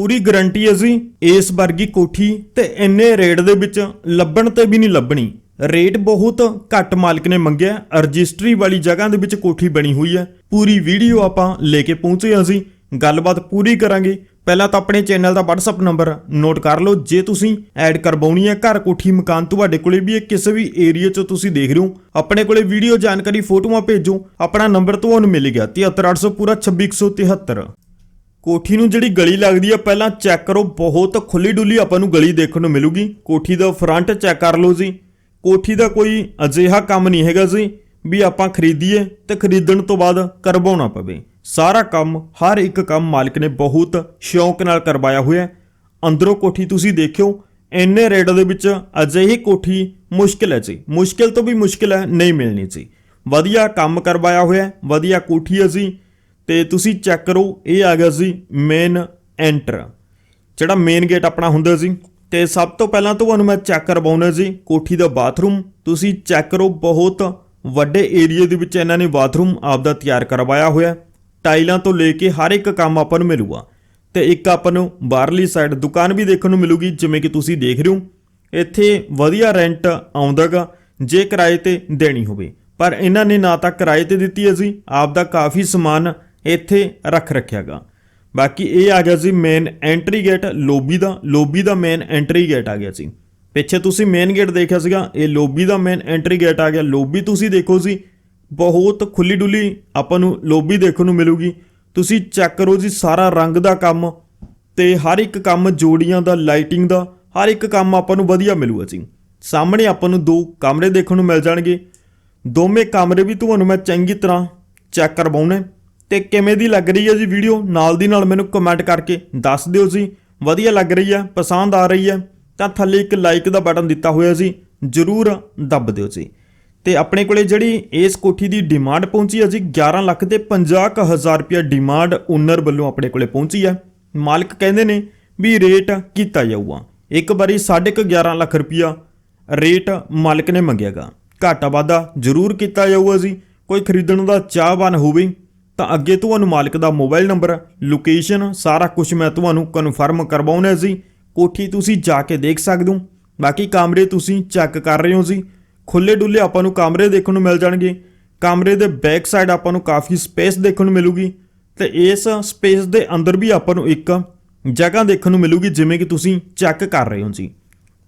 ਪੂਰੀ guarantee ਅਸੀਂ ਇਸ ਵਰਗੀ ਕੋਠੀ ਤੇ ਇੰਨੇ ਰੇਟ ਦੇ ਵਿੱਚ ਲੱਭਣ ਤੇ ਵੀ ਨਹੀਂ ਲੱਭਣੀ। ਰੇਟ ਬਹੁਤ ਘੱਟ ਮਾਲਕ ਨੇ ਮੰਗਿਆ, ਰਜਿਸਟਰੀ ਵਾਲੀ ਜਗ੍ਹਾ ਦੇ ਵਿੱਚ ਕੋਠੀ ਬਣੀ ਹੋਈ ਹੈ। ਪੂਰੀ ਵੀਡੀਓ ਆਪਾਂ ਲੈ ਕੇ ਪਹੁੰਚੇ ਹਾਂ ਜੀ। ਗੱਲਬਾਤ ਪੂਰੀ ਕਰਾਂਗੇ। ਪਹਿਲਾਂ ਤਾਂ ਆਪਣੇ ਚੈਨਲ ਦਾ WhatsApp ਨੰਬਰ ਨੋਟ ਕਰ ਲਓ। ਜੇ ਤੁਸੀਂ ਐਡ ਕਰਵਾਉਣੀ ਹੈ ਘਰ ਕੋਠੀ ਮਕਾਨ, ਤੁਹਾਡੇ ਕੋਲੇ ਵੀ ਹੈ ਕਿਸੇ ਵੀ ਏਰੀਆ 'ਚ ਤੁਸੀਂ ਦੇਖ ਰਹੇ ਹੋ। ਆਪਣੇ ਕੋਲੇ ਵੀਡੀਓ ਜਾਣਕਾਰੀ, ਫੋਟੋਆਂ ਭੇਜੋ। ਆਪਣਾ ਨੰਬਰ ਤੁਹਾਨੂੰ ਮਿਲ ਗਿਆ 73800 ਪੂਰਾ 26173 ਕੋਠੀ ਨੂੰ ਜਿਹੜੀ ਗਲੀ ਲੱਗਦੀ ਆ, ਪਹਿਲਾਂ ਚੈੱਕ ਕਰੋ, ਬਹੁਤ ਖੁੱਲੀ ਡੁੱਲੀ ਆਪਾਂ ਨੂੰ ਗਲੀ ਦੇਖਣ ਨੂੰ ਮਿਲੂਗੀ। ਕੋਠੀ ਦਾ ਫਰੰਟ ਚੈੱਕ ਕਰ ਲਓ ਜੀ। ਕੋਠੀ ਦਾ ਕੋਈ ਅਜਿਹਾ ਕੰਮ ਨਹੀਂ ਹੈਗਾ ਜੀ ਵੀ ਆਪਾਂ ਖਰੀਦੀਏ ਤੇ ਖਰੀਦਣ ਤੋਂ ਬਾਅਦ ਕਰਵਾਉਣਾ ਪਵੇ। ਸਾਰਾ ਕੰਮ, ਹਰ ਇੱਕ ਕੰਮ ਮਾਲਕ ਨੇ ਬਹੁਤ ਸ਼ੌਂਕ ਨਾਲ ਕਰਵਾਇਆ ਹੋਇਆ ਅੰਦਰੋਂ ਕੋਠੀ ਤੁਸੀਂ ਦੇਖਿਓ, ਇੰਨੇ ਰੇਟ ਦੇ ਵਿੱਚ ਅਜਿਹੀ ਕੋਠੀ ਮੁਸ਼ਕਿਲ ਹੈ ਜੀ। ਮੁਸ਼ਕਿਲ ਤੋਂ ਵੀ ਮੁਸ਼ਕਿਲ ਹੈ, ਨਹੀਂ ਮਿਲਣੀ ਜੀ। ਵਧੀਆ ਕੰਮ ਕਰਵਾਇਆ ਹੋਇਆ ਵਧੀਆ ਕੋਠੀ ਹੈ ਜੀ। ਤੇ ਤੁਸੀਂ ਚੈੱਕ ਕਰੋ, ਇਹ ਆ ਗਿਆ ਸੀ ਮੇਨ ਐਂਟਰ ਜਿਹੜਾ ਮੇਨ ਗੇਟ ਆਪਣਾ ਹੁੰਦਾ ਸੀ ਤੇ ਸਭ ਤੋਂ ਪਹਿਲਾਂ ਤੁਹਾਨੂੰ ਮੈਂ ਚੈੱਕ ਕਰਵਾਉਣਾ ਸੀ ਕੋਠੀ ਦਾ ਬਾਥਰੂਮ ਤੁਸੀਂ ਚੈੱਕ ਕਰੋ, ਬਹੁਤ ਵੱਡੇ ਏਰੀਆ ਦੇ ਵਿੱਚ ਇਹਨਾਂ ਨੇ ਬਾਥਰੂਮ ਆਪਦਾ ਤਿਆਰ ਕਰਵਾਇਆ ਹੋਇਆ। ਟਾਈਲਾਂ ਤੋਂ ਲੈ ਕੇ ਹਰ ਇੱਕ ਕੰਮ ਆਪਾਂ ਨੂੰ ਮਿਲੂਗਾ। ਤੇ ਇੱਕ ਆਪਾਂ ਨੂੰ ਬਾਹਰਲੀ ਸਾਈਡ ਦੁਕਾਨ ਵੀ ਦੇਖਣ ਨੂੰ ਮਿਲੂਗੀ, ਜਿਵੇਂ ਕਿ ਤੁਸੀਂ ਦੇਖ ਰਹੇ ਹੋ। ਇੱਥੇ ਵਧੀਆ ਰੈਂਟ ਆਉਂਦਾਗਾ, ਜੇ ਕਿਰਾਏ ਤੇ ਦੇਣੀ ਹੋਵੇ। ਪਰ ਇਹਨਾਂ ਨੇ ਨਾ ਤਾਂ ਕਿਰਾਏ ਤੇ ਦਿੱਤੀ ਹੈ ਜੀ, ਆਪਦਾ ਕਾਫੀ ਸਮਾਨ ਇੱਥੇ ਰੱਖ ਰੱਖਿਆਗਾ। ਬਾਕੀ ਇਹ ਆ ਗਿਆ ਜੀ ਮੇਨ ਐਂਟਰੀ ਗੇਟ ਲੋਬੀ ਦਾ ਲੋਬੀ ਦਾ ਮੇਨ ਐਂਟਰੀ ਗੇਟ ਆ ਗਿਆ ਜੀ ਪਿੱਛੇ ਤੁਸੀਂ ਮੇਨ ਗੇਟ ਦੇਖਿਆ ਸੀਗਾ, ਇਹ ਲੋਬੀ ਦਾ ਮੇਨ ਐਂਟਰੀ ਗੇਟ ਆ ਗਿਆ। ਲੋਬੀ ਤੁਸੀਂ ਦੇਖੋ ਜੀ, ਬਹੁਤ ਖੁੱਲੀ ਡੁੱਲੀ ਆਪਾਂ ਨੂੰ ਲੋਬੀ ਦੇਖਣ ਨੂੰ ਮਿਲੂਗੀ। ਤੁਸੀਂ ਚੈੱਕ ਕਰੋ ਜੀ, ਸਾਰਾ ਰੰਗ ਦਾ ਕੰਮ ਤੇ ਹਰ ਇੱਕ ਕੰਮ ਜੋੜੀਆਂ ਦਾ ਲਾਈਟਿੰਗ ਦਾ, ਹਰ ਇੱਕ ਕੰਮ ਆਪਾਂ ਨੂੰ ਵਧੀਆ ਮਿਲੂਗਾ ਜੀ। ਸਾਹਮਣੇ ਆਪਾਂ ਨੂੰ ਦੋ ਕਮਰੇ ਦੇਖਣ ਨੂੰ ਮਿਲ ਜਾਣਗੇ। ਦੋਵੇਂ ਕਮਰੇ ਵੀ ਤੁਹਾਨੂੰ ਮੈਂ ਚੰਗੀ ਤਰ੍ਹਾਂ ਚੈੱਕ ਕਰਵਾਉਣੇ। ਤੇ ਕਿਵੇਂ ਦੀ ਲੱਗ ਰਹੀ ਹੈ ਜੀ ਵੀਡੀਓ? ਨਾਲ ਦੀ ਨਾਲ ਮੈਨੂੰ ਕਮੈਂਟ ਕਰਕੇ ਦੱਸ ਦਿਓ ਜੀ। ਵਧੀਆ ਲੱਗ ਰਹੀ ਹੈ, ਪਸੰਦ ਆ ਰਹੀ ਹੈ, ਤਾਂ ਥੱਲੇ ਇੱਕ ਲਾਈਕ ਦਾ ਬਟਨ ਦਿੱਤਾ ਹੋਇਆ ਜੀ। ਜਰੂਰ ਦੱਬ ਦਿਓ ਜੀ। ਤੇ ਆਪਣੇ ਕੋਲੇ ਜਿਹੜੀ ਇਸ ਕੋਠੀ ਦੀ ਡਿਮਾਂਡ ਪਹੁੰਚੀ ਹੈ ਜੀ 11 ਲੱਖ ਤੇ 50 ਹਜ਼ਾਰ ਰੁਪਏ ਡਿਮਾਂਡ ਓਨਰ ਵੱਲੋਂ ਆਪਣੇ ਕੋਲੇ ਪਹੁੰਚੀ ਹੈ। ਮਾਲਕ ਕਹਿੰਦੇ ਨੇ ਵੀ ਰੇਟ ਕੀਤਾ ਜਾਊਗਾ। ਇੱਕ ਵਾਰੀ 11.5 ਲੱਖ ਰੁਪਿਆ ਰੇਟ ਮਾਲਕ ਨੇ ਮੰਗਿਆਗਾ। ਘਾਟਾ ਵਾਧਾ ਜ਼ਰੂਰ ਕੀਤਾ ਜਾਊਗਾ ਜੀ। ਕੋਈ ਖਰੀਦਣ ਦਾ ਚਾਹਵਾਨ ਹੋਵੇ ਤਾਂ ਅੱਗੇ ਤੁਹਾਨੂੰ ਮਾਲਕ ਦਾ ਮੋਬਾਈਲ ਨੰਬਰ, ਲੋਕੇਸ਼ਨ, ਸਾਰਾ ਕੁਝ ਮੈਂ ਤੁਹਾਨੂੰ ਕਨਫਰਮ ਕਰਵਾਉਣਾ ਜੀ। ਕੋਠੀ ਤੁਸੀਂ ਜਾ ਕੇ ਦੇਖ ਸਕਦੇ ਹੋ। ਬਾਕੀ ਕਮਰੇ ਤੁਸੀਂ ਚੈੱਕ ਕਰ ਰਹੇ ਹੋ ਜੀ। ਖੁੱਲੇ ਡੁੱਲੇ ਆਪਾਂ ਨੂੰ ਕਮਰੇ ਦੇਖਣ ਨੂੰ ਮਿਲ ਜਾਣਗੇ। ਕਮਰੇ ਦੇ ਬੈਕ ਸਾਈਡ ਆਪਾਂ ਨੂੰ ਕਾਫੀ ਸਪੇਸ ਦੇਖਣ ਨੂੰ ਮਿਲੂਗੀ ਤੇ ਇਸ ਸਪੇਸ ਦੇ ਅੰਦਰ ਵੀ ਆਪਾਂ ਨੂੰ ਇੱਕ ਜਗ੍ਹਾ ਦੇਖਣ ਨੂੰ ਮਿਲੂਗੀ ਜਿਵੇਂ ਕਿ ਤੁਸੀਂ ਚੈੱਕ ਕਰ ਰਹੇ ਹੋ ਜੀ।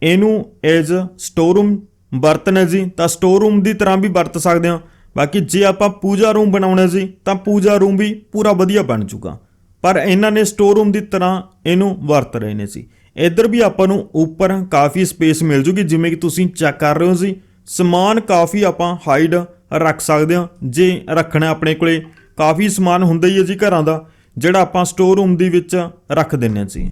ਇਹਨੂੰ ਐਜ਼ ਸਟੋਰ ਰੂਮ ਵਰਤਣਾ ਜੀ। ਤਾਂ ਸਟੋਰ ਰੂਮ ਦੀ ਤਰ੍ਹਾਂ ਵੀ ਵਰਤ ਸਕਦੇ ਹਾਂ। ਬਾਕੀ ਜੇ ਆਪਾਂ ਪੂਜਾ ਰੂਮ ਬਣਾਉਣਾ ਸੀ, ਤਾਂ ਪੂਜਾ ਰੂਮ ਵੀ ਪੂਰਾ ਵਧੀਆ ਬਣ ਜਾਊਗਾ ਪਰ ਇਹਨਾਂ ਨੇ ਸਟੋਰ ਰੂਮ ਦੀ ਤਰ੍ਹਾਂ ਇਹਨੂੰ ਵਰਤ ਰਹੇ ਨੇ ਜੀ ਇੱਧਰ ਵੀ ਆਪਾਂ ਨੂੰ ਉੱਪਰ ਕਾਫੀ ਸਪੇਸ ਮਿਲ ਜੂਗੀ, ਜਿਵੇਂ ਕਿ ਤੁਸੀਂ ਚੈੱਕ ਕਰ ਰਹੇ ਹੋ ਜੀ। ਸਮਾਨ ਕਾਫੀ ਆਪਾਂ ਹਾਈਡ ਰੱਖ ਸਕਦੇ ਹਾਂ, ਜੇ ਰੱਖਣਾ ਆਪਣੇ ਕੋਲੇ, ਕਾਫੀ ਸਮਾਨ ਹੁੰਦਾ ਹੀ ਹੈ ਜੀ ਘਰਾਂ ਦਾ, ਜਿਹੜਾ ਆਪਾਂ ਸਟੋਰ ਰੂਮ ਦੇ ਵਿੱਚ ਰੱਖ ਦਿੰਨੇ ਹਾਂ ਜੀ।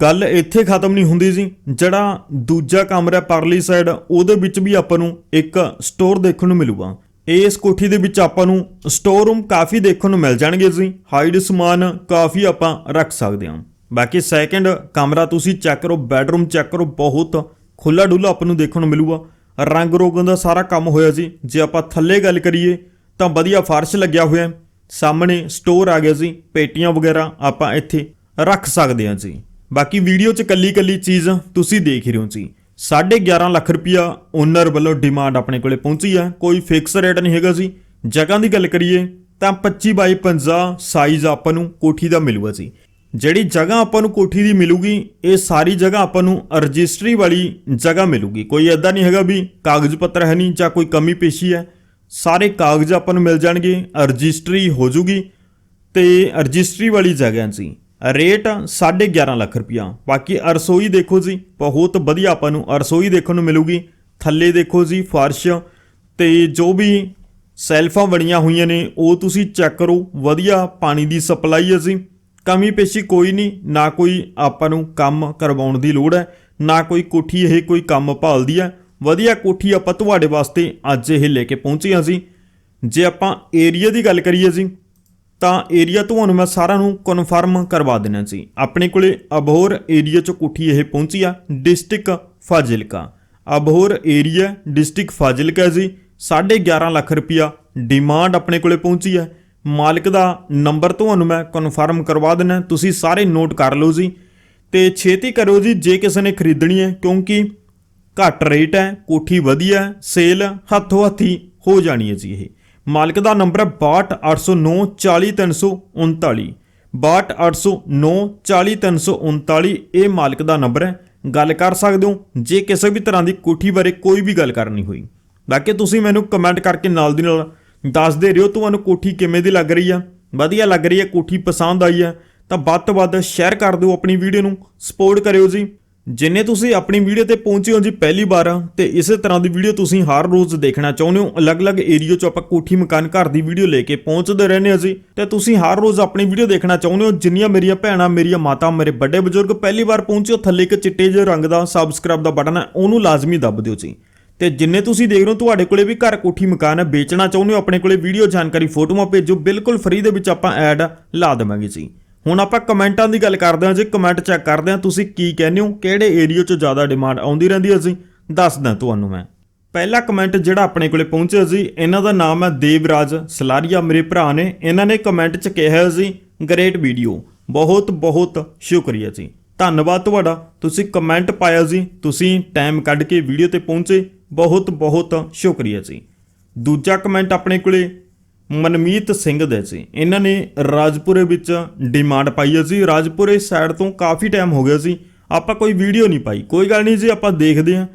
ਗੱਲ ਇੱਥੇ ਖਤਮ ਨਹੀਂ ਹੁੰਦੀ ਜੀ, ਜਿਹੜਾ ਦੂਜਾ ਕਮਰਾ ਪਰਲੀ ਸਾਈਡ ਉਹਦੇ ਵਿੱਚ ਵੀ ਆਪਾਂ ਨੂੰ ਇੱਕ ਸਟੋਰ ਦੇਖਣ ਨੂੰ ਮਿਲੂਗਾ। ਇਸ ਕੋਠੀ ਦੇ ਵਿੱਚ ਆਪਾਂ ਨੂੰ ਸਟੋਰ ਰੂਮ ਕਾਫੀ ਦੇਖਣ ਨੂੰ ਮਿਲ ਜਾਣਗੇ ਜੀ। ਹਾਈਡ ਸਮਾਨ ਕਾਫੀ ਆਪਾਂ ਰੱਖ ਸਕਦੇ ਹਾਂ। ਬਾਕੀ ਸੈਕੰਡ ਕਮਰਾ ਤੁਸੀਂ ਚੈੱਕ ਕਰੋ ਬੈਡਰੂਮ ਚੈੱਕ ਕਰੋ, ਬਹੁਤ ਖੁੱਲਾ ਡੁੱਲਾ ਆਪਾਂ ਨੂੰ ਦੇਖਣ ਨੂੰ ਮਿਲੂਗਾ। ਰੰਗ ਰੋਗਨ ਦਾ ਸਾਰਾ ਕੰਮ ਹੋਇਆ ਜੀ। ਜੇ ਆਪਾਂ ਥੱਲੇ ਗੱਲ ਕਰੀਏ ਤਾਂ ਵਧੀਆ ਫਰਸ਼ ਲੱਗਿਆ ਹੋਇਆ। ਸਾਹਮਣੇ ਸਟੋਰ ਆ ਗਿਆ ਜੀ। ਪੇਟੀਆਂ ਵਗੈਰਾ ਆਪਾਂ ਇੱਥੇ ਰੱਖ ਸਕਦੇ ਹਾਂ ਜੀ। ਬਾਕੀ ਵੀਡੀਓ 'ਚ ਕੱਲੀ ਕੱਲੀ ਚੀਜ਼ ਤੁਸੀਂ ਦੇਖ ਰਹੇ ਹੋ ਜੀ। 11.5 ਲੱਖ ਰੁਪਿਆ ਓਨਰ ਵੱਲੋਂ ਡਿਮਾਂਡ ਆਪਣੇ ਕੋਲੇ ਪਹੁੰਚੀ ਹੈ। ਕੋਈ ਫਿਕਸ ਰੇਟ ਨਹੀਂ ਹੈਗਾ ਸੀ ਜਗ੍ਹਾ ਦੀ ਗੱਲ ਕਰੀਏ ਤਾਂ 25 ਬਾਈ 50 ਸਾਈਜ਼ ਆਪਾਂ ਨੂੰ ਕੋਠੀ ਦਾ ਮਿਲੂਗਾ ਸੀ ਜਿਹੜੀ ਜਗ੍ਹਾ ਆਪਾਂ ਨੂੰ ਕੋਠੀ ਦੀ ਮਿਲੂਗੀ, ਇਹ ਸਾਰੀ ਜਗ੍ਹਾ ਆਪਾਂ ਨੂੰ ਰਜਿਸਟਰੀ ਵਾਲੀ ਜਗ੍ਹਾ ਮਿਲੂਗੀ। ਕੋਈ ਐਦਾਂ ਨਹੀਂ ਹੈਗਾ ਵੀ ਕਾਗਜ਼ ਪੱਤਰ ਹੈ ਨਹੀਂ ਜਾਂ ਕੋਈ ਕਮੀ ਪੇਸ਼ੀ ਹੈ। ਸਾਰੇ ਕਾਗਜ਼ ਆਪਾਂ ਨੂੰ ਮਿਲ ਜਾਣਗੇ ਰਜਿਸਟਰੀ ਹੋ ਜੂਗੀ ਤੇ ਰਜਿਸਟਰੀ ਵਾਲੀ ਜਗ੍ਹਾ ਸੀ ਰੇਟ 11.5 ਲੱਖ ਰੁਪਇਆ ਬਾਕੀ ਰਸੋਈ ਦੇਖੋ ਜੀ, ਬਹੁਤ ਵਧੀਆ ਆਪਾਂ ਨੂੰ ਰਸੋਈ ਦੇਖਣ ਨੂੰ ਮਿਲੂਗੀ। ਥੱਲੇ ਦੇਖੋ ਜੀ, ਫਰਸ਼ ਤੇ ਜੋ ਵੀ ਸੈਲਫਾਂ ਬਣੀਆਂ ਹੋਈਆਂ ਨੇ, ਉਹ ਤੁਸੀਂ ਚੈੱਕ ਕਰੋ। ਵਧੀਆ ਪਾਣੀ ਦੀ ਸਪਲਾਈ ਹੈ ਜੀ। ਕਮੀ ਪੇਸ਼ੀ ਕੋਈ ਨਹੀਂ, ਨਾ ਕੋਈ ਆਪਾਂ ਨੂੰ ਕੰਮ ਕਰਵਾਉਣ ਦੀ ਲੋੜ ਹੈ, ਨਾ ਕੋਈ ਕੋਠੀ ਇਹ ਕੋਈ ਕੰਮ ਭਾਲਦੀ ਹੈ। ਵਧੀਆ ਕੋਠੀ ਆਪਾਂ ਤੁਹਾਡੇ ਵਾਸਤੇ ਅੱਜ ਇਹ ਲੈ ਕੇ ਪਹੁੰਚੇ ਹਾਂ ਜੀ। ਜੇ ਆਪਾਂ ਏਰੀਆ ਦੀ ਗੱਲ ਕਰੀਏ ਜੀ ਤਾਂ ਏਰੀਆ ਤੁਹਾਨੂੰ ਮੈਂ ਸਾਰਿਆਂ ਨੂੰ ਕਨਫਰਮ ਕਰਵਾ ਦੇਣਾ ਜੀ ਆਪਣੇ ਕੋਲੇ ਅਬਹੋਰ ਏਰੀਆ ਚ ਕੋਠੀ ਇਹ ਪਹੁੰਚੀ ਆ, district Fazilka. Abohar area, district Fazilka ਜੀ 11.5 ਲੱਖ ਰੁਪਿਆ ਡਿਮਾਂਡ ਆਪਣੇ ਕੋਲੇ ਪਹੁੰਚੀ ਹੈ ਮਾਲਕ ਦਾ ਨੰਬਰ ਤੁਹਾਨੂੰ ਮੈਂ ਕਨਫਰਮ ਕਰਵਾ ਦੇਣਾ ਤੁਸੀਂ ਸਾਰੇ ਨੋਟ ਕਰ ਲਓ ਜੀ। ਤੇ ਛੇਤੀ ਕਰੋ ਜੀ, ਜੇ ਕਿਸੇ ਨੇ ਖਰੀਦਣੀ ਹੈ, ਕਿਉਂਕਿ ਘੱਟ ਰੇਟ ਹੈ, ਕੋਠੀ ਵਧੀਆ ਸੇਲ ਹੱਥੋਂ ਹੱਥੀ ਹੋ ਜਾਣੀ ਹੈ ਜੀ ਇਹ। ਮਾਲਕ ਦਾ ਨੰਬਰ ਹੈ 6280 40339 62809 40339 ਇਹ ਮਾਲਕ ਦਾ ਨੰਬਰ ਹੈ। ਗੱਲ ਕਰ ਸਕਦੇ ਹੋ, ਜੇ ਕਿਸੇ ਵੀ ਤਰ੍ਹਾਂ ਦੀ ਕੋਠੀ ਬਾਰੇ ਕੋਈ ਵੀ ਗੱਲ ਕਰਨੀ ਹੋਈ। ਬਾਕੀ ਤੁਸੀਂ ਮੈਨੂੰ ਕਮੈਂਟ ਕਰਕੇ ਨਾਲ ਦੀ ਨਾਲ ਦੱਸਦੇ ਰਹੋ, ਤੁਹਾਨੂੰ ਕੋਠੀ ਕਿਵੇਂ ਦੀ ਲੱਗ ਰਹੀ ਆ। ਵਧੀਆ ਲੱਗ ਰਹੀ ਹੈ ਕੋਠੀ ਪਸੰਦ ਆਈ ਹੈ ਤਾਂ ਵੱਧ ਤੋਂ ਵੱਧ ਸ਼ੇਅਰ ਕਰ ਦਿਓ ਆਪਣੀ ਵੀਡੀਓ ਨੂੰ ਸਪੋਰਟ ਕਰਿਓ ਜੀ। ਜਿੰਨੇ ਤੁਸੀਂ ਆਪਣੀ ਵੀਡੀਓ ਤੇ ਪਹੁੰਚੇ ਹੋ ਜੀ ਪਹਿਲੀ ਵਾਰ, ਤੇ ਇਸੇ ਤਰ੍ਹਾਂ ਦੀ ਵੀਡੀਓ ਤੁਸੀਂ ਹਰ ਰੋਜ਼ ਦੇਖਣਾ ਚਾਹੁੰਦੇ ਹੋ, ਅਲੱਗ-ਅਲੱਗ ਏਰੀਆ 'ਚ ਆਪਾਂ ਕੋਠੀ ਮਕਾਨ ਘਰ ਦੀ ਵੀਡੀਓ ਲੈ ਕੇ ਪਹੁੰਚਦੇ ਰਹਿੰਦੇ ਹਾਂ ਜੀ। ਤੇ ਤੁਸੀਂ ਹਰ ਰੋਜ਼ ਆਪਣੀ ਵੀਡੀਓ ਦੇਖਣਾ ਚਾਹੁੰਦੇ ਹੋ, ਜਿੰਨੀਆਂ ਮੇਰੀਆਂ ਭੈਣਾਂ, ਮੇਰੀਆਂ ਮਾਤਾ, ਮੇਰੇ ਵੱਡੇ ਬਜ਼ੁਰਗ ਪਹਿਲੀ ਵਾਰ ਪਹੁੰਚੇ ਹੋ, ਥੱਲੇ ਇੱਕ ਚਿੱਟੇ ਜਿਹੇ ਰੰਗ ਦਾ ਸਬਸਕ੍ਰਾਈਬ ਦਾ ਬਟਨ ਹੈ ਉਹਨੂੰ ਲਾਜ਼ਮੀ ਦੱਬ ਦਿਓ ਜੀ। ਤੇ ਜਿੰਨੇ ਤੁਸੀਂ ਦੇਖ ਰਹੇ ਹੋ, ਤੁਹਾਡੇ ਕੋਲੇ ਵੀ ਘਰ ਕੋਠੀ ਮਕਾਨ ਹੈ ਵੇਚਣਾ ਚਾਹੁੰਦੇ ਹੋ, ਆਪਣੇ ਕੋਲੇ ਵੀਡੀਓ ਜਾਣਕਾਰੀ, ਫੋਟੋਆਂ ਭੇਜੋ, ਬਿਲਕੁਲ ਫ੍ਰੀ ਦੇ ਵਿੱਚ ਆਪਾਂ ਐਡ ਲਾ ਦੇਵਾਂਗੇ ਜੀ। ਹੁਣ ਆਪਾਂ ਕਮੈਂਟਾਂ ਦੀ ਗੱਲ ਕਰਦੇ ਹਾਂ। ਜੀ ਕਮੈਂਟ ਚੈੱਕ ਕਰਦੇ ਹਾਂ, ਤੁਸੀਂ ਕੀ ਕਹਿੰਦੇ ਹੋ? ਕਿਹੜੇ ਏਰੀਆ 'ਚ ਜ਼ਿਆਦਾ ਡਿਮਾਂਡ ਆਉਂਦੀ ਰਹਿੰਦੀ ਹੈ ਜੀ ਦੱਸਦਾ ਤੁਹਾਨੂੰ ਮੈਂ। ਪਹਿਲਾ ਕਮੈਂਟ ਜਿਹੜਾ ਆਪਣੇ ਕੋਲੇ ਪਹੁੰਚਿਆ ਜੀ ਇਹਨਾਂ ਦਾ ਨਾਮ ਹੈ ਦੇਵਰਾਜ ਸਲਾਰੀਆ। ਮੇਰੇ ਭਰਾ ਨੇ, ਇਹਨਾਂ ਨੇ ਕਮੈਂਟ 'ਚ ਕਿਹਾ ਜੀ ਗ੍ਰੇਟ ਵੀਡੀਓ ਬਹੁਤ ਬਹੁਤ ਸ਼ੁਕਰੀਆ ਜੀ। ਧੰਨਵਾਦ ਤੁਹਾਡਾ। ਤੁਸੀਂ ਕਮੈਂਟ ਪਾਇਆ ਜੀ ਤੁਸੀਂ ਟਾਈਮ ਕੱਢ ਕੇ ਵੀਡੀਓ ਤੇ ਪਹੁੰਚੇ। ਬਹੁਤ ਬਹੁਤ ਸ਼ੁਕਰੀਆ ਜੀ। ਦੂਜਾ ਕਮੈਂਟ ਆਪਣੇ ਕੋਲੇ ਮਨਮੀਤ ਸਿੰਘ ਦੇ ਸੀ। ਇਹਨਾਂ ਨੇ ਰਾਜਪੁਰੇ ਵਿੱਚ ਡਿਮਾਂਡ ਪਾਈ ਹੈ ਜੀ। ਰਾਜਪੁਰੇ ਸਾਈਡ ਤੋਂ ਕਾਫੀ ਟਾਈਮ ਹੋ ਗਿਆ ਸੀ ਆਪਾਂ ਕੋਈ ਵੀਡੀਓ ਨਹੀਂ ਪਾਈ। ਕੋਈ ਗੱਲ ਨਹੀਂ ਜੀ, ਆਪਾਂ ਦੇਖਦੇ ਹਾਂ।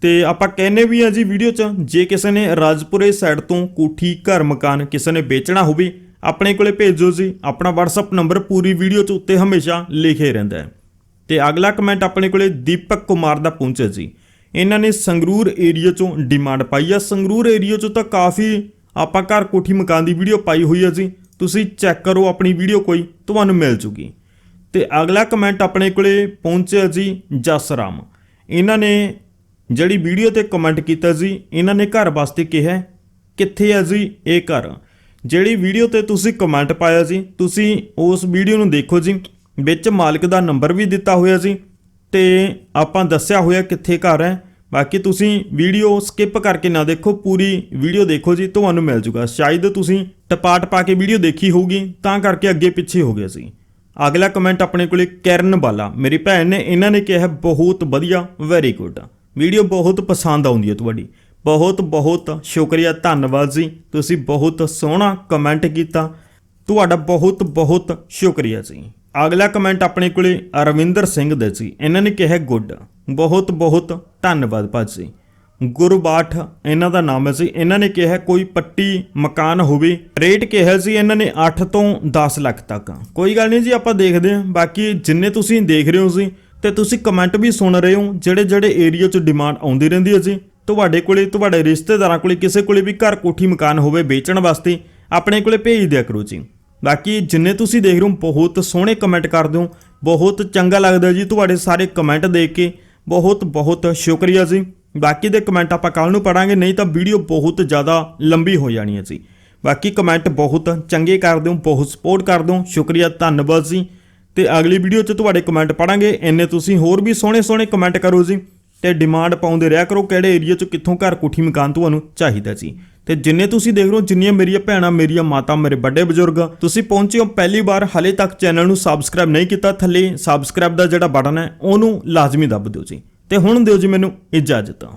ਤੇ ਆਪਾਂ ਕਹਿੰਨੇ ਵੀ ਆ ਜੀ ਵੀਡੀਓ 'ਚ, ਜੇ ਕਿਸੇ ਨੇ ਰਾਜਪੁਰੇ ਸਾਈਡ ਤੋਂ ਕੋਠੀ, ਘਰ, ਮਕਾਨ ਕਿਸੇ ਨੇ ਵੇਚਣਾ ਹੋਵੇ, ਆਪਣੇ ਕੋਲੇ ਭੇਜੋ ਜੀ। ਆਪਣਾ WhatsApp ਨੰਬਰ ਪੂਰੀ ਵੀਡੀਓ 'ਚ ਉੱਤੇ ਹਮੇਸ਼ਾ ਲਿਖੇ ਰਹਿੰਦਾ ਹੈ। ਤੇ ਅਗਲਾ ਕਮੈਂਟ ਆਪਣੇ ਕੋਲੇ ਦੀਪਕ ਕੁਮਾਰ ਦਾ ਪਹੁੰਚਿਆ ਜੀ। ਇਹਨਾਂ ਨੇ ਸੰਗਰੂਰ ਏਰੀਆ 'ਚੋਂ ਡਿਮਾਂਡ ਪਾਈ ਆ ਸੰਗਰੂਰ ਏਰੀਆ 'ਚੋਂ ਤਾਂ ਕਾਫੀ ਆਪਾਂ ਘਰ ਕੋਠੀ ਮਕਾਨ ਦੀ ਵੀਡੀਓ ਪਾਈ ਹੋਈ ਹੈ ਜੀ। ਤੁਸੀਂ ਚੈੱਕ ਕਰੋ, ਆਪਣੀ ਵੀਡੀਓ ਕੋਈ ਤੁਹਾਨੂੰ ਮਿਲ ਜੂਗੀ। ਤੇ ਅਗਲਾ ਕਮੈਂਟ ਆਪਣੇ ਕੋਲੇ ਪਹੁੰਚਿਆ ਜੀ ਜਸਰਾਮ। ਇਹਨਾਂ ਨੇ ਜਿਹੜੀ ਵੀਡੀਓ ਤੇ ਕਮੈਂਟ ਕੀਤਾ ਜੀ, ਇਹਨਾਂ ਨੇ ਘਰ ਵਾਸਤੇ ਕਿਹਾ, ਕਿੱਥੇ ਹੈ ਜੀ ਇਹ ਘਰ? ਜਿਹੜੀ ਵੀਡੀਓ ਤੇ ਤੁਸੀਂ ਕਮੈਂਟ ਪਾਇਆ ਜੀ, ਤੁਸੀਂ ਉਸ ਵੀਡੀਓ ਨੂੰ ਦੇਖੋ ਜੀ। ਵਿੱਚ ਮਾਲਕ ਦਾ ਨੰਬਰ ਵੀ ਦਿੱਤਾ ਹੋਇਆ ਜੀ। ਤੇ ਆਪਾਂ ਦੱਸਿਆ ਹੋਇਆ ਕਿੱਥੇ ਘਰ ਹੈ। ਬਾਕੀ ਤੁਸੀਂ ਵੀਡੀਓ ਸਕਿਪ ਕਰਕੇ ਨਾ ਦੇਖੋ, ਪੂਰੀ ਵੀਡੀਓ ਦੇਖੋ ਜੀ, ਤੁਹਾਨੂੰ ਮਿਲ ਜੂਗਾ। ਸ਼ਾਇਦ ਤੁਸੀਂ ਟਪਾਟ ਪਾ ਕੇ ਵੀਡੀਓ ਦੇਖੀ ਹੋਊਗੀ, ਤਾਂ ਕਰਕੇ ਅੱਗੇ ਪਿੱਛੇ ਹੋ ਗਿਆ ਸੀ ਅਗਲਾ ਕਮੈਂਟ ਆਪਣੇ ਕੋਲੇ ਕਰਨ ਵਾਲਾ। ਮੇਰੀ ਭੈਣ ਨੇ, ਇਹਨਾਂ ਨੇ ਕਿਹਾ, ਬਹੁਤ ਵਧੀਆ ਵੈਰੀ ਗੁੱਡ ਵੀਡੀਓ ਬਹੁਤ ਪਸੰਦ ਆਉਂਦੀ ਹੈ ਤੁਹਾਡੀ। ਬਹੁਤ ਬਹੁਤ ਸ਼ੁਕਰੀਆ, ਧੰਨਵਾਦ ਜੀ। ਤੁਸੀਂ ਬਹੁਤ ਸੋਹਣਾ ਕਮੈਂਟ ਕੀਤਾ। ਤੁਹਾਡਾ ਬਹੁਤ ਬਹੁਤ ਸ਼ੁਕਰੀਆ ਜੀ। ਅਗਲਾ ਕਮੈਂਟ ਆਪਣੇ ਕੋਲੇ ਅਰਵਿੰਦਰ ਸਿੰਘ ਦੇ ਸੀ। ਇਹਨਾਂ ਨੇ ਕਿਹਾ, ਗੁੱਡ, ਬਹੁਤ ਬਹੁਤ ਧੰਨਵਾਦ ਭਾਜੀ ਗੁਰਬਾਠ ਇਹਨਾਂ ਦਾ ਨਾਮ ਹੈ ਸੀ ਇਹਨਾਂ ਨੇ ਕਿਹਾ, ਕੋਈ ਪੱਟੀ ਮਕਾਨ ਹੋਵੇ। ਰੇਟ ਕਿਹਾ ਸੀ ਇਹਨਾਂ ਨੇ 8 ਤੋਂ 10 ਲੱਖ ਤੱਕ। ਕੋਈ ਗੱਲ ਨਹੀਂ ਜੀ, ਆਪਾਂ ਦੇਖਦੇ ਹਾਂ। ਬਾਕੀ ਜਿੰਨੇ ਤੁਸੀਂ ਦੇਖ ਰਹੇ ਹੋ ਜੀ ਤੇ ਤੁਸੀਂ ਕਮੈਂਟ ਵੀ ਸੁਣ ਰਹੇ ਹੋ, ਜਿਹੜੇ ਜਿਹੜੇ ਏਰੀਆ 'ਚ ਡਿਮਾਂਡ ਆਉਂਦੀ ਰਹਿੰਦੀ ਹੈ ਜੀ, ਤੁਹਾਡੇ ਕੋਲੇ, ਤੁਹਾਡੇ ਰਿਸ਼ਤੇਦਾਰਾਂ ਕੋਲੇ, ਕਿਸੇ ਕੋਲੇ ਵੀ ਘਰ ਕੋਠੀ ਮਕਾਨ ਹੋਵੇ ਵੇਚਣ ਵਾਸਤੇ, ਆਪਣੇ ਕੋਲੇ ਭੇਜ ਦਿਆ ਕਰੋ ਜੀ। ਬਾਕੀ ਜਿੰਨੇ ਤੁਸੀਂ ਦੇਖ ਰਹੇ ਹੋ, ਬਹੁਤ ਸੋਹਣੇ ਕਮੈਂਟ ਕਰਦੇ ਹੋ। ਬਹੁਤ ਚੰਗਾ ਲੱਗਦਾ ਜੀ ਤੁਹਾਡੇ ਸਾਰੇ ਕਮੈਂਟ ਦੇਖ ਕੇ। ਬਹੁਤ ਬਹੁਤ ਸ਼ੁਕਰੀਆ ਜੀ। ਬਾਕੀ ਦੇ ਕਮੈਂਟ ਆਪਾਂ ਕੱਲ ਨੂੰ ਪੜਾਂਗੇ ਨਹੀਂ ਤਾਂ ਵੀਡੀਓ ਬਹੁਤ ਜ਼ਿਆਦਾ ਲੰਬੀ ਹੋ ਜਾਣੀ ਹੈ ਜੀ। ਬਾਕੀ ਕਮੈਂਟ ਬਹੁਤ ਚੰਗੇ ਕਰਦੇ ਹੋ, ਬਹੁਤ ਸਪੋਰਟ ਕਰਦੇ ਹੋ। ਸ਼ੁਕਰੀਆ, ਧੰਨਵਾਦ ਜੀ। ਤੇ ਅਗਲੀ ਵੀਡੀਓ 'ਚ ਤੁਹਾਡੇ ਕਮੈਂਟ ਪੜਾਂਗੇ ਇੰਨੇ ਤੁਸੀਂ ਹੋਰ ਵੀ ਸੋਹਣੇ ਸੋਹਣੇ ਕਮੈਂਟ ਕਰੋ ਜੀ। ਤੇ ਡਿਮਾਂਡ ਪਾਉਂਦੇ ਰਿਹਾ ਕਰੋ ਕਿਹੜੇ ਏਰੀਆ 'ਚ ਕਿੱਥੋਂ ਘਰ ਕੋਠੀ ਮਕਾਨ ਤੁਹਾਨੂੰ ਚਾਹੀਦਾ ਜੀ। ਤੇ ਜਿੰਨੇ ਤੁਸੀਂ ਦੇਖ ਰਹੇ ਹੋ, ਜਿੰਨੀਆਂ ਮੇਰੀਆਂ ਭੈਣਾਂ, ਮੇਰੀਆਂ ਮਾਤਾ, ਮੇਰੇ ਵੱਡੇ ਬਜ਼ੁਰਗ, ਤੁਸੀਂ ਪਹੁੰਚੇ ਹੋ ਪਹਿਲੀ ਵਾਰ, ਹਲੇ ਤੱਕ ਚੈਨਲ ਨੂੰ ਸਬਸਕ੍ਰਾਈਬ ਨਹੀਂ ਕੀਤਾ, ਥੱਲੇ ਸਬਸਕ੍ਰਾਈਬ ਦਾ ਜਿਹੜਾ ਬਟਨ ਹੈ, ਉਹਨੂੰ ਲਾਜ਼ਮੀ ਦੱਬ ਦਿਓ ਜੀ। ਤੇ ਹੁਣ ਦਿਓ ਜੀ ਮੈਨੂੰ ਇਜਾਜ਼ਤ।